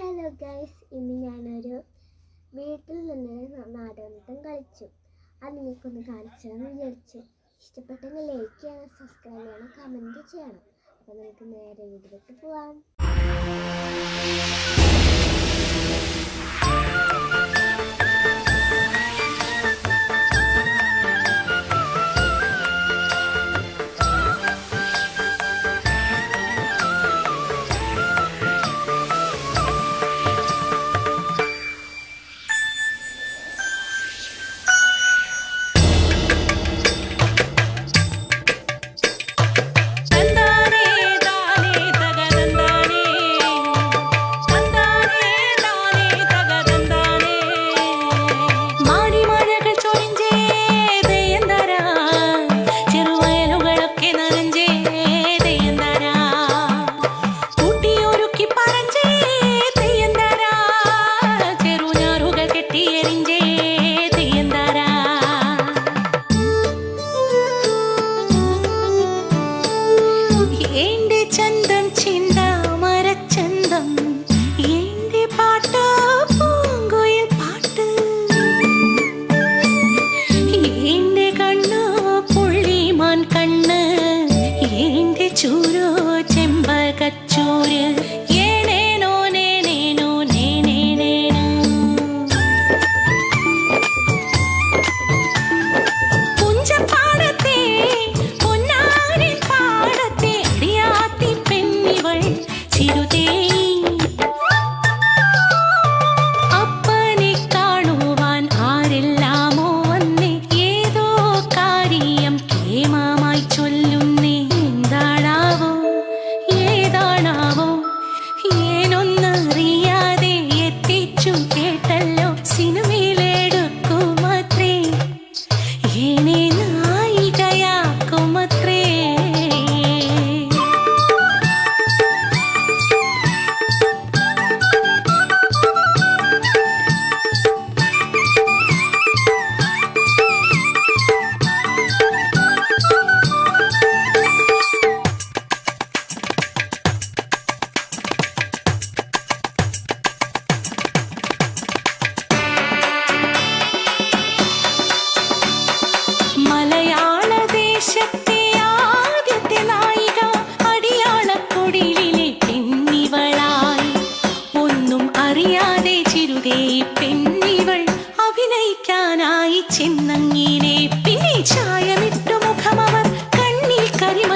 Hello guys ഇന്ന് ഞാനൊരു വീട്ടിൽ നിന്ന് നാടകനൃത്തം കളിച്ചു. അത് നിങ്ങൾക്കൊന്ന് കാണിച്ചതെന്ന് വിചാരിച്ചു. ഇഷ്ടപ്പെട്ടെങ്കിൽ ലൈക്ക് ചെയ്യണം സബ്സ്ക്രൈബ് ചെയ്യണം കമന്റ് ചെയ്യണം. അപ്പോൾ നമുക്ക് നേരെ വീട്ടിലേക്ക് പോവാം.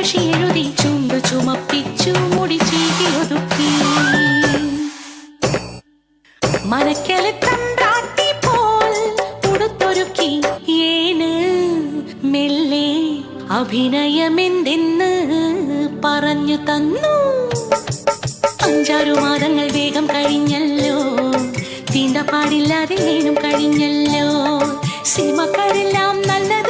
കരിമഷി എഴുതി ചുണ്ടു ചുമപ്പിച്ചു മുടി ചീകി ഒതുക്കി. പോൽ ഉടുത്തൊരുക്കി ഏന് മെല്ലെ അഭിനയമെന്തെന്ന് പറഞ്ഞു തന്നു. അഞ്ചാറു മാതങ്ങൾ വേഗം കഴിഞ്ഞല്ലോ. തീണ്ടപ്പാടില്ലാതെ ഏനും കഴിഞ്ഞല്ലോ. സിനിമക്കാരെല്ലാം നല്ലത്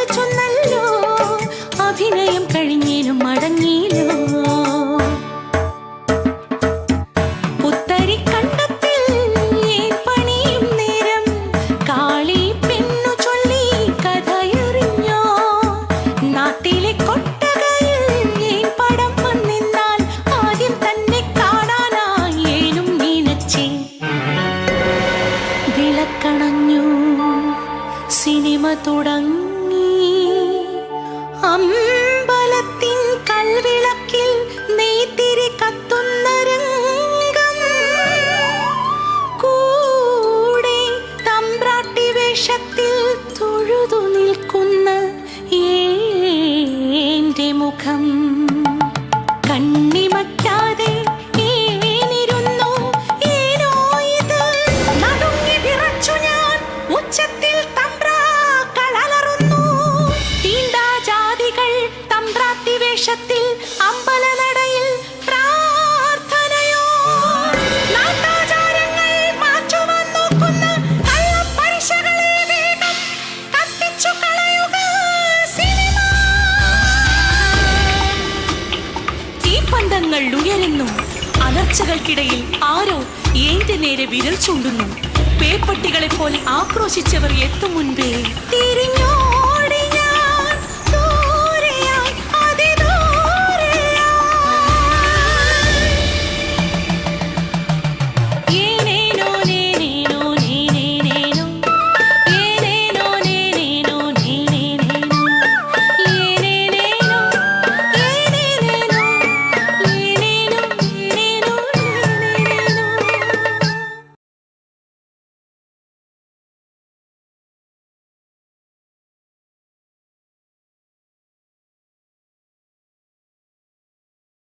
തുടങ്ങി. തീപ്പന്തങ്ങൾ ഉയരുന്നു. അലർച്ചകൾക്കിടയിൽ ആരോ എന്റെ നേരെ വിരൽ ചൂണ്ടുന്നു. പേപ്പട്ടികളെ പോലെ ആക്രോശിച്ചവർ എത്തും മുൻപേ. തിരിഞ്ഞോ?